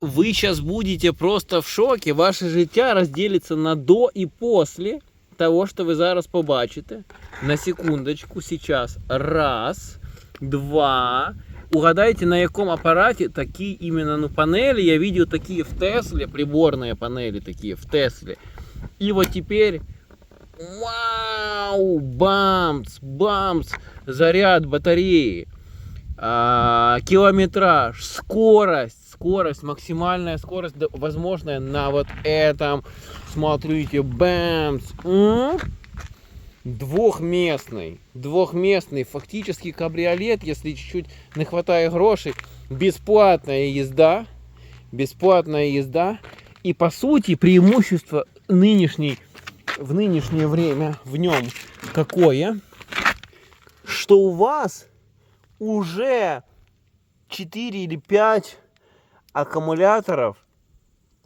Вы сейчас будете просто в шоке. Ваше життя розділиться на до і після того, що ви зараз побачите. На секундочку, сейчас. Раз, два. Угадайте, на якому апараті такі іменно ну, панели. Я видел такие в Тесле, приборные панели такие в Тесле. И вот теперь Вау! Бамц! Бамц! Заряд батареи. А, километраж, скорость, скорость, максимальная скорость, возможная на вот этом. Смотрите, бэмс. Двухместный, двухместный, фактически кабриолет, если чуть-чуть не хватает грошей. Бесплатная езда, бесплатная езда. И по сути преимущество нынешней в нынешнее время в нем какое, что у вас уже 4 или 5 аккумуляторов,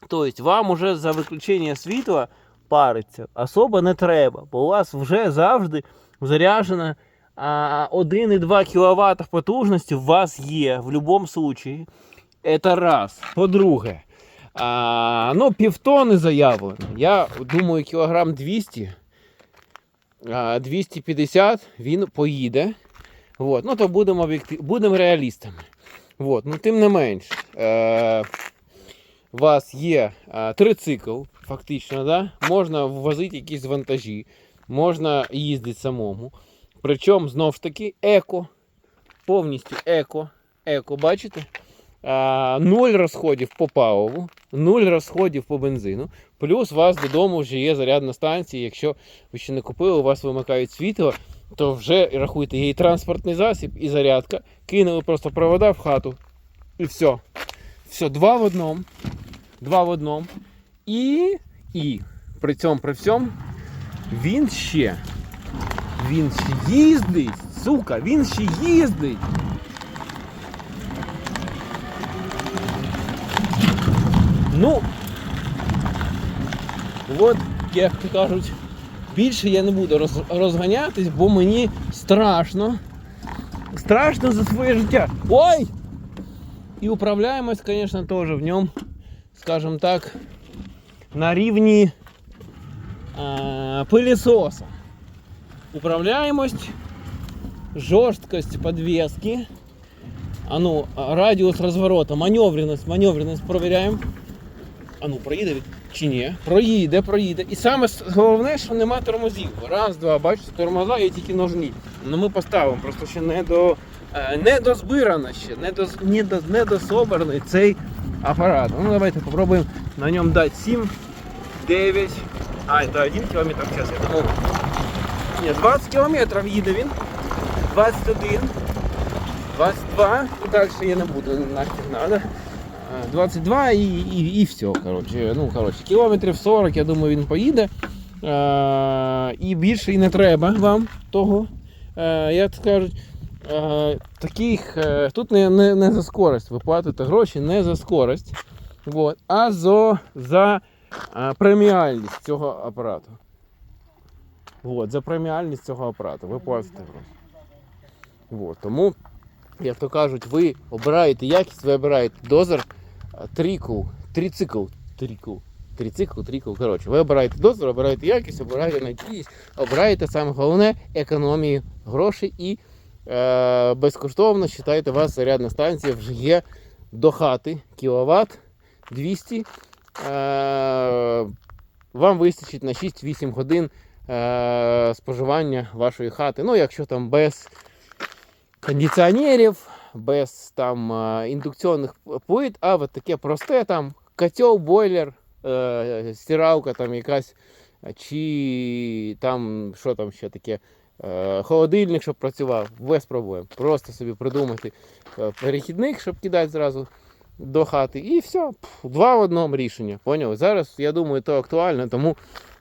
то есть вам уже за виключення світла париться особо не треба, бо у вас вже завжди заряджена а, 1,2 кВт потужності у вас є в будь-якому випадку. Це раз. По-друге, ну, півтони заявлено. Я думаю, кілограм 200, а, 250 він поїде. Вот. Ну, то будемо, будемо реалістами. Вот. Ну, тим не менш, е... у вас є е... трицикл, фактично, да? можна ввозити якісь вантажі, можна їздити самому. Причому, знову ж таки, еко, повністю еко, еко, бачите? А, нуль розходів по паливу, нуль розходів по бензину. Плюс у вас додому вже є зарядна станція. Якщо ви ще не купили, у вас вимикають світло, то вже рахуйте, і транспортний засіб, і зарядка. Кинули просто провода в хату. І все. Все, два в одному. Два в одному. І, і при цьому при всьому він ще. Він ще їздить, сука, він ще їздить. Ну, от, як то кажуть, більше я не буду роз, розганятись, бо мені страшно. Страшно за своє життя. Ой! І управляємось, звісно, теж в ньому, скажімо так, на рівні а, пилісоса. Управляємость, жорсткость подвески. А ну, а, радіус розворота, маневреність, маневреність провіряємо. А ну, проїде він чи ні? Проїде, проїде. І саме головне, що нема тормозів. Раз, два, бачите, тормоза є тільки ножні. Ну ми поставимо, просто ще не до. е, Не дозбирано ще, не, до, не, до, не дособраний цей апарат. Ну давайте попробуємо на ньому дати 7, 9. А, це 1 км в час, я думав. Ні, 20 км їде він. 21. 22, і далі я не буду, нафіг надо. А, 22 і, і, і все. Коротше. Ну, коротше, кілометрів 40, я думаю, він поїде. А, і більше і не треба вам того. А, як то кажуть, а, таких, е, тут не, не, не за скорость. Ви платите гроші не за скорость, вот, а за, за преміальність цього апарату. Вот, за преміальність цього апарату. Ви платите гроші. Вот, тому як то кажуть, ви обираєте якість, ви обираєте дозор, а, трикл, трицикл, трикл, трицикл, трикл, коротше, ви обираєте дозор, обираєте якість, обираєте надійність, обираєте саме головне економію грошей і е, безкоштовно вважаєте, у вас зарядна станція вже є до хати кіловат 200. Е, вам вистачить на 6-8 годин е, споживання вашої хати. Ну, якщо там без кондиціонерів, без там індукційних плит, а от таке просте там котел, бойлер, е, стиралка там якась, чи там що там ще таке. е, Холодильник, щоб працював, без проблем. Просто собі придумати е, перехідник, щоб кидати зразу до хати. І все, два в одному рішення. Поняли? Зараз, я думаю, то актуально, тому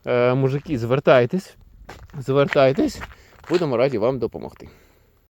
е, мужики, звертайтесь, звертайтесь, будемо раді вам допомогти.